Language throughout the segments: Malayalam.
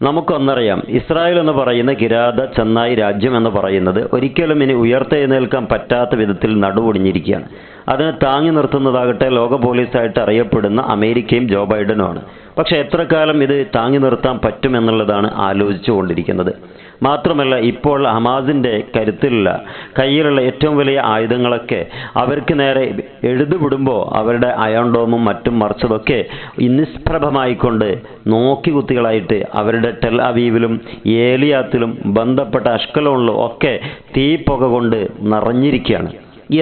നമുക്കൊന്നറിയാം. ഇസ്രായേൽ എന്ന് പറയുന്ന കിരാത ചെന്നായി രാജ്യം എന്ന് പറയുന്നത് ഒരിക്കലും ഇനി ഉയർത്തെഴുന്നേൽക്കാൻ പറ്റാത്ത വിധത്തിൽ നടുവൊടിഞ്ഞിരിക്കുകയാണ് അതിനെ താങ്ങി നിർത്തുന്നതാകട്ടെ ലോക പോലീസായിട്ട് അറിയപ്പെടുന്ന അമേരിക്കയും ജോ ബൈഡനുമാണ് പക്ഷെ എത്ര കാലം ഇത് താങ്ങി നിർത്താൻ പറ്റുമെന്നുള്ളതാണ് ആലോചിച്ചു കൊണ്ടിരിക്കുന്നത് മാത്രമല്ല ഇപ്പോൾ ഹമാസിന്റെ കരുത്തിലുള്ള കയ്യിലുള്ള ഏറ്റവും വലിയ ആയുധങ്ങളൊക്കെ അവർക്ക് നേരെ എഴുതുവിടുമ്പോൾ അവരുടെ അയോണ്ടോമും മറ്റും മറിച്ചതൊക്കെ നിഷ്പ്രഭമായിക്കൊണ്ട് നോക്കികുത്തികളായിട്ട് അവരുടെ ടെൽ അവീവിലും ഏലിയാത്തിലും ബന്ധപ്പെട്ട അഷ്കലോണിലും ഒക്കെ തീപ്പുക കൊണ്ട് നിറഞ്ഞിരിക്കുകയാണ്.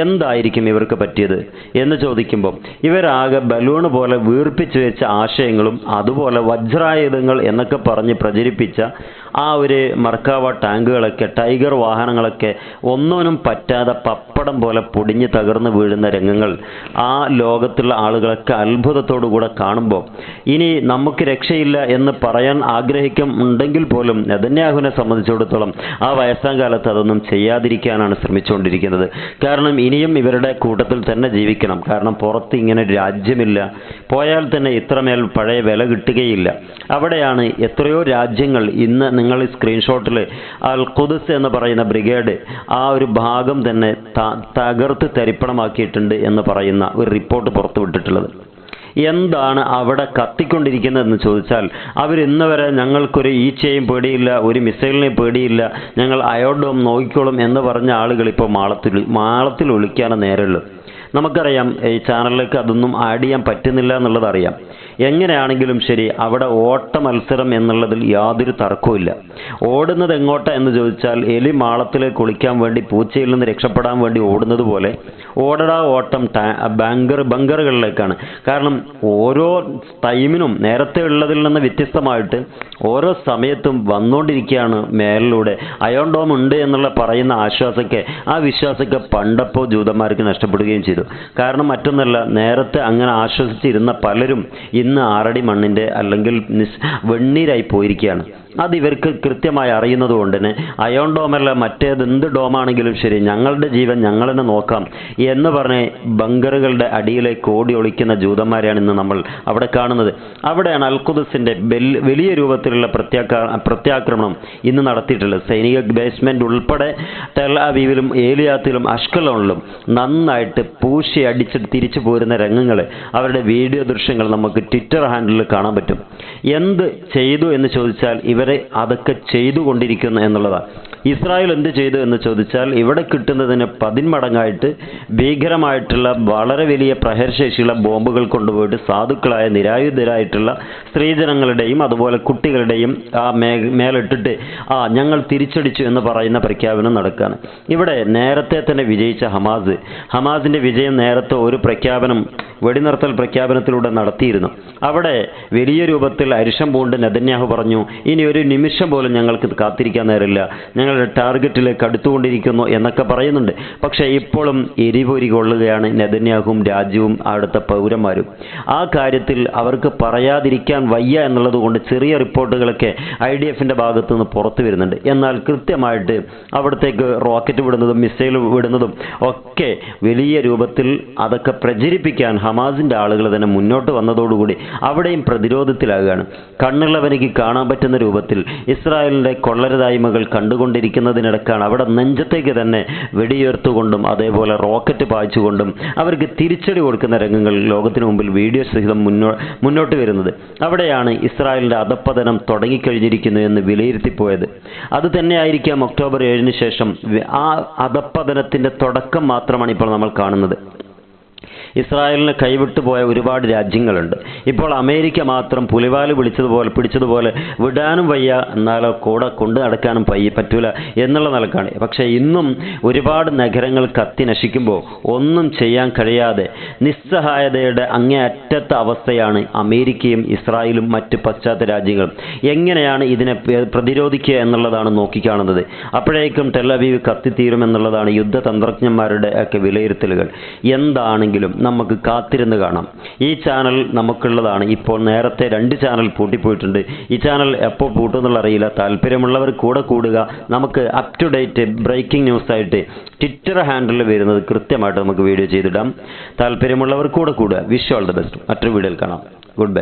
എന്തായിരിക്കും ഇവർക്ക് പറ്റിയത് എന്ന് ചോദിക്കുമ്പോൾ ഇവരാകെ ബലൂണ് പോലെ വീർപ്പിച്ചു വെച്ച ആശയങ്ങളും അതുപോലെ വജ്രായുധങ്ങൾ എന്നൊക്കെ പറഞ്ഞ് പ്രചരിപ്പിച്ച ആ ഒരു മർക്കാവ ടാങ്കുകളൊക്കെ ടൈഗർ വാഹനങ്ങളൊക്കെ ഒന്നിനും പറ്റാതെ പപ്പടം പോലെ പൊടിഞ്ഞ് തകർന്ന് വീഴുന്ന രംഗങ്ങൾ ആ ലോകത്തുള്ള ആളുകളൊക്കെ അത്ഭുതത്തോടു കൂടെ കാണുമ്പോൾ ഇനി നമുക്ക് രക്ഷയില്ല എന്ന് പറയാൻ ആഗ്രഹിക്കും ഉണ്ടെങ്കിൽ പോലും നെതന്യാഹുവിനെ സംബന്ധിച്ചിടത്തോളം ആ വയസ്സാം കാലത്ത് അതൊന്നും ചെയ്യാതിരിക്കാനാണ് ശ്രമിച്ചുകൊണ്ടിരിക്കുന്നത്. കാരണം ഇനിയും ഇവരുടെ കൂട്ടത്തിൽ തന്നെ ജീവിക്കണം. കാരണം പുറത്ത് ഇങ്ങനെ രാജ്യമില്ല. പോയാൽ തന്നെ ഇത്രമേൽ പഴയ വില കിട്ടുകയില്ല. അവിടെയാണ് എത്രയോ രാജ്യങ്ങൾ ഇന്ന് നിങ്ങൾ ഈ സ്ക്രീൻഷോട്ടിൽ അൽ ഖുദസ് എന്ന് പറയുന്ന ബ്രിഗേഡ് ആ ഒരു ഭാഗം തന്നെ തകർത്ത് തരിപ്പണമാക്കിയിട്ടുണ്ട് എന്ന് പറയുന്ന ഒരു റിപ്പോർട്ട് പുറത്തുവിട്ടിട്ടുള്ളത് എന്താണ് അവിടെ കത്തിക്കൊണ്ടിരിക്കുന്നതെന്ന് ചോദിച്ചാൽ അവർ ഇന്ന് വരെ ഞങ്ങൾക്കൊരു ഈച്ചയും പേടിയില്ല ഒരു മിസൈലിനെയും പേടിയില്ല ഞങ്ങൾ അയോഡോം നോക്കിക്കോളും എന്ന് പറഞ്ഞ ആളുകൾ ഇപ്പോൾ മാളത്തിൽ മാളത്തിൽ ഒളിക്കാനേ നേരമുള്ളൂ നമുക്കറിയാം ഈ ചാനലിലേക്ക് അതൊന്നും ആഡ് ചെയ്യാൻ പറ്റുന്നില്ല എന്നുള്ളത് അറിയാം. എങ്ങനെയാണെങ്കിലും ശരി അവിടെ ഓട്ട മത്സരം എന്നുള്ളതിൽ യാതൊരു തർക്കവുമില്ല. ഓടുന്നത് എങ്ങോട്ടാ എന്ന് ചോദിച്ചാൽ എലി മാളത്തിലേക്ക് ഒളിക്കാൻ വേണ്ടി പൂച്ചയിൽ നിന്ന് രക്ഷപ്പെടാൻ വേണ്ടി ഓടുന്നത് പോലെ ഓടടാ ഓട്ടം ബാങ്കർ ബങ്കറുകളിലേക്കാണ്. കാരണം ഓരോ ടൈമിനും നേരത്തെ ഉള്ളതിൽ നിന്ന് വ്യത്യസ്തമായിട്ട് ഓരോ സമയത്തും വന്നുകൊണ്ടിരിക്കുകയാണ് മേലിലൂടെ. അയോൺ ഡോം ഉണ്ട് എന്നുള്ള പറയുന്ന ആശ്വാസമൊക്കെ ആ വിശ്വാസമൊക്കെ പണ്ടപ്പോൾ ജൂതന്മാർക്ക് നഷ്ടപ്പെടുകയും ചെയ്തു. കാരണം മറ്റൊന്നല്ല നേരത്തെ അങ്ങനെ ആശ്വസിച്ചിരുന്ന പലരും ഇന്ന് ആറടി മണ്ണിന്റെ അല്ലെങ്കിൽ വെണ്ണീരായി പോയിരിക്കുകയാണ്. അത് ഇവർക്ക് കൃത്യമായി അറിയുന്നത് കൊണ്ട് തന്നെ അയോൺ ഡോമല്ല മറ്റേത് എന്ത് ഡോമാണെങ്കിലും ശരി ഞങ്ങളുടെ ജീവൻ ഞങ്ങൾ തന്നെ നോക്കാം എന്ന് പറഞ്ഞ് ബങ്കറുകളുടെ അടിയിലേക്ക് ഓടി ഒളിക്കുന്ന ജൂതന്മാരെയാണ് ഇന്ന് നമ്മൾ അവിടെ കാണുന്നത്. അവിടെയാണ് അൽഖുദസിന്റെ വലിയ രൂപത്തിലുള്ള പ്രത്യാക്ര പ്രത്യാക്രമണം ഇന്ന് നടത്തിയിട്ടുള്ളത്. സൈനിക ബേസ്മെന്റ് ഉൾപ്പെടെ ടെൽ അവീവിലും ഏലിയാത്തിലും അഷ്കലോണിലും നന്നായിട്ട് പൂശി അടിച്ച് തിരിച്ചു പോരുന്ന രംഗങ്ങൾ അവരുടെ വീഡിയോ ദൃശ്യങ്ങൾ നമുക്ക് ട്വിറ്റർ ഹാൻഡിലിൽ കാണാൻ പറ്റും. എന്ത് ചെയ്തു എന്ന് ചോദിച്ചാൽ ഇവരെ അതൊക്കെ ചെയ്തുകൊണ്ടിരിക്കുന്നു എന്നുള്ളതാണ് ഇസ്രായേൽ എന്ത് ചെയ്തു എന്ന് ചോദിച്ചാൽ ഇവിടെ കിട്ടുന്നതിന് പതിന്മടങ്ങായിട്ട് ഭീകരമായിട്ടുള്ള വളരെ വലിയ പ്രഹരശേഷിയുള്ള ബോംബുകൾ കൊണ്ടുപോയിട്ട് സാധുക്കളായ നിരായുധരായിട്ടുള്ള സ്ത്രീജനങ്ങളുടെയും അതുപോലെ കുട്ടികളുടെയും ആ മേ മേലിട്ടിട്ട് ആ ഞങ്ങൾ തിരിച്ചടിച്ചു എന്ന് പറയുന്ന പ്രഖ്യാപനം നടക്കുകയാണ് ഇവിടെ നേരത്തെ തന്നെ വിജയിച്ച ഹമാസ്. ഹമാസിന്റെ വിജയം നേരത്തെ ഒരു പ്രഖ്യാപനം വെടിനിർത്തൽ പ്രഖ്യാപനത്തിലൂടെ നടത്തിയിരുന്നു. അവിടെ വലിയ രൂപത്തിൽ അരിഷം പൂണ്ട് നെതന്യാഹു പറഞ്ഞു ഇനി ഒരു നിമിഷം പോലും ഞങ്ങൾക്ക് കാത്തിരിക്കാൻ നേരമില്ല. ഞങ്ങളുടെ ടാർഗറ്റിലേക്ക് അടുത്തുകൊണ്ടിരിക്കുന്നു എന്നൊക്കെ പറയുന്നുണ്ട്. പക്ഷേ ഇപ്പോഴും എരിപൊരി കൊള്ളുകയാണ് നെതന്യാഹും രാജ്യവും അവിടുത്തെ പൗരന്മാരും. ആ കാര്യത്തിൽ അവർക്ക് പറയാതിരിക്കാൻ വയ്യ എന്നുള്ളത് കൊണ്ട് ചെറിയ റിപ്പോർട്ടുകളൊക്കെ ഐ ഡി എഫിന്റെ ഭാഗത്തു നിന്ന് പുറത്തു വരുന്നുണ്ട്. എന്നാൽ കൃത്യമായിട്ട് അവിടത്തേക്ക് റോക്കറ്റ് വിടുന്നതും മിസൈൽ വിടുന്നതും ഒക്കെ വലിയ രൂപത്തിൽ അതൊക്കെ പ്രചരിപ്പിക്കാൻ ഹമാസിന്റെ ആളുകൾ തന്നെ മുന്നോട്ട് വന്നതോടുകൂടി അവിടെയും പ്രതിരോധത്തിലാകുകയാണ്. കണ്ണുള്ളവനിക്ക് കാണാൻ പറ്റുന്ന രൂപത്തിൽ ഇസ്രായേലിന്റെ കൊള്ളരുതായ്മകൾ കണ്ടുകൊണ്ടിരിക്കുന്നതിനിടക്കാണ് അവിടെ നെഞ്ചത്തേക്ക് തന്നെ വെടിയുയർത്തുകൊണ്ടും അതേപോലെ റോക്കറ്റ് പായിച്ചുകൊണ്ടും അവർക്ക് തിരിച്ചടി കൊടുക്കുന്ന രംഗങ്ങൾ ലോകത്തിന് മുമ്പിൽ വീഡിയോ സഹിതം മുന്നോ മുന്നോട്ട് വരുന്നത്. അവിടെയാണ് ഇസ്രായേലിന്റെ അധപ്പതനം തുടങ്ങിക്കഴിഞ്ഞിരിക്കുന്നു എന്ന് വിലയിരുത്തിപ്പോയത്. അത് തന്നെയായിരിക്കാം ഒക്ടോബർ ഏഴിന് ശേഷം ആ അധപ്പതനത്തിന്റെ തുടക്കം മാത്രമാണ് ഇപ്പോൾ നമ്മൾ കാണുന്നത്. ഇസ്രായേലിനെ കൈവിട്ടു പോയ ഒരുപാട് രാജ്യങ്ങളുണ്ട്. ഇപ്പോൾ അമേരിക്ക മാത്രം പുലിവാൽ പിടിച്ചതുപോലെ പിടിച്ചതുപോലെ വിടാനും വയ്യ. എന്നാലോ കൂടെ കൊണ്ടു നടക്കാനും പയ്യ പറ്റൂല എന്നുള്ള നിലക്കാണ്. പക്ഷേ ഇന്നും ഒരുപാട് നഗരങ്ങൾ കത്തി നശിക്കുമ്പോൾ ഒന്നും ചെയ്യാൻ കഴിയാതെ നിസ്സഹായതയുടെ അങ്ങേ അറ്റത്തെ അവസ്ഥയാണ് അമേരിക്കയും ഇസ്രായേലും മറ്റ് പശ്ചാത്തല രാജ്യങ്ങളും. എങ്ങനെയാണ് ഇതിനെ പ്രതിരോധിക്കുക എന്നുള്ളതാണ് നോക്കിക്കാണുന്നത്. അപ്പോഴേക്കും ടെലവീവ് കത്തിത്തീരുമെന്നുള്ളതാണ് യുദ്ധതന്ത്രജ്ഞന്മാരുടെ ഒക്കെ വിലയിരുത്തലുകൾ. എന്താണെങ്കിലും നമുക്ക് കാത്തിരുന്ന് കാണാം. ഈ ചാനൽ നമുക്കുള്ളതാണ്. ഇപ്പോൾ നേരത്തെ രണ്ട് ചാനൽ പൂട്ടിപ്പോയിട്ടുണ്ട്. ഈ ചാനൽ എപ്പോൾ പൂട്ടുമെന്നുള്ള അറിയില്ല. താല്പര്യമുള്ളവർ കൂടെ കൂടുക. നമുക്ക് up to date breaking news ആയിട്ട് ട്വിറ്റർ ഹാൻഡിൽ വരുന്നത് കൃത്യമായിട്ട് നമുക്ക് വീഡിയോ ചെയ്തിടാം. താല്പര്യമുള്ളവർ കൂടെ കൂടുക. വിഷ് ഓൾ ദ ബെസ്റ്റ് മറ്റൊരു വീഡിയോയിൽ കാണാം. Good bye